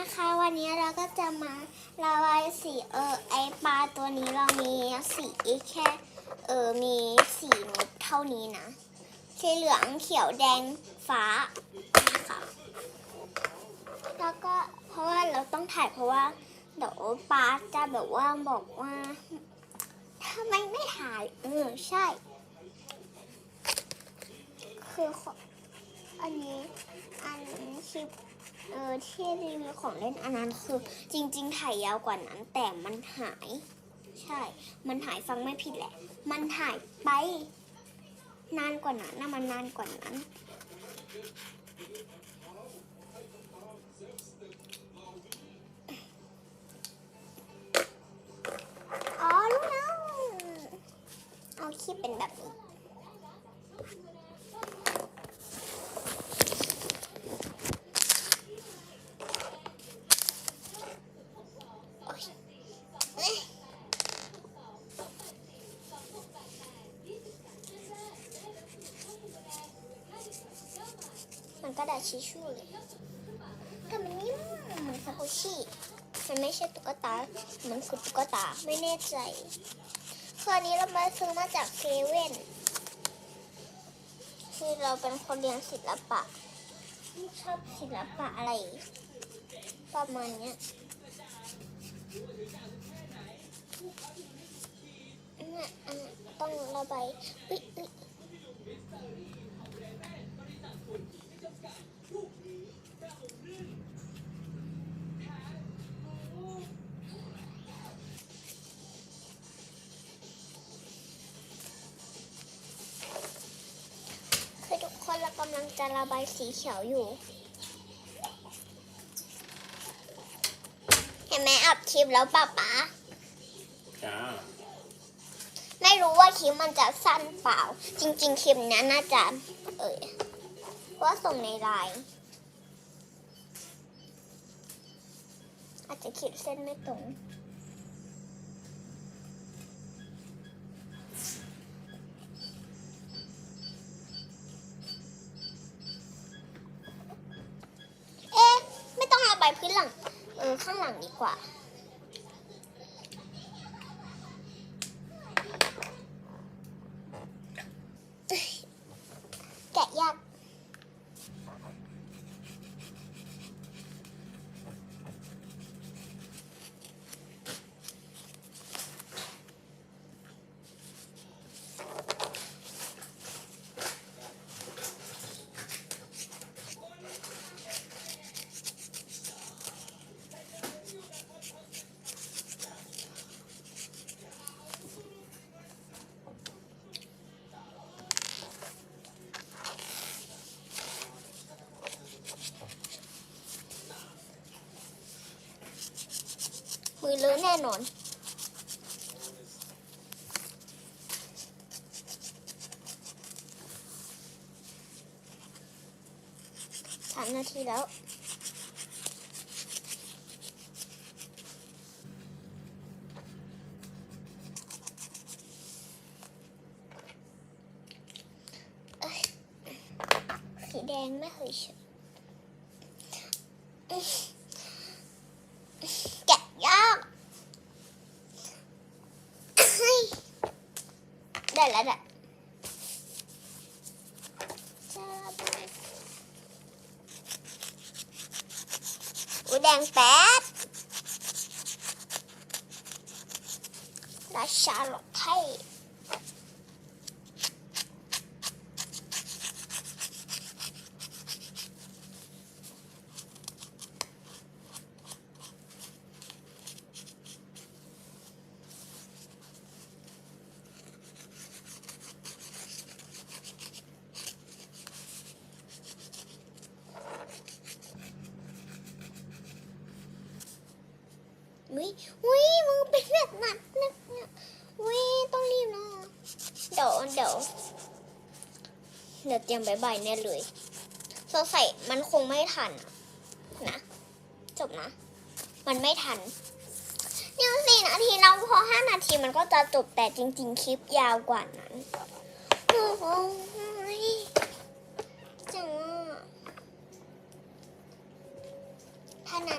นะคะ วันนี้เราก็จะมาระบายสีเออไอปลาตัวนี้เรามีสีแค่เออมีสีเม็ดเท่านี้นะสีเหลืองเขียวแดงฟ้านะคะแล้วก็เพราะว่าเราต้องถ่ายเพราะว่าเดี๋ยวปลาจะแบบว่าบอกว่าทำไมไม่ถ่ายเออใช่ คืออันนี้อันนี้ คลิปเออที่รีวิวของเล่นอันนั้นคือ จริง ๆ ถ่ายยาวกว่านั้น แต่มันหาย ใช่ มันหายฟังไม่ผิดแหละ มันหายไป นานกว่านั้นนะมันนานกว่านั้น อ๋อรู้แล้วเอาคลิปเป็นแบบนี้ มันก็ดาษชิชชู่เลยแต่มันนิ่มเหมือนซากุชิมันไม่ใช่ตุ๊กตา มันคือตุ๊กตา ไม่แน่ใจคืออันนี้เราไปซื้อมาจากเซเว่น คือเราเป็นคนเรียนศิลปะ ชอบศิลปะอะไร ประมาณเนี้ยเนี่ต้องระบายอุ๊ยอุ๊ย จะระบายสีเขียวอยู่ เห็นไหมอัดคลิปแล้วป้าป๊าจ้าไม่รู้ว่าคลิปมันจะสั้นเปล่า จริง ๆ คลิปนี้น่าจะ เอ่ยว่าส่งในไลน์อาจจะขีดเส้นไม่ตรง พื้นหลังเออข้างหลังดีกว่า มือเลอะแน่นอน สามนาทีแล้วเอ้ยสีแดงไม่เคยใช้เอ้ยแกะยากเฮ้ย แล้วได้จะระบายอุ้ยแดงแป๊บราชาหลอไทย อุ้ยอุ้ยมึงเป็นแบบนักนน่กอุ้ยต้องรีบเนาะเดี๋ยวเดี๋ยวเดี๋ยวเตรียมใบใบแน่เลยสงสัยมันคงไม่ทันนะ จบนะ มันไม่ทันเนี่ยสี่นาทีเราพอห้านาทีมันก็จะจบแต่จริง ๆ คลิปยาวกว่านั้นโอ้โหจังอะถ้านา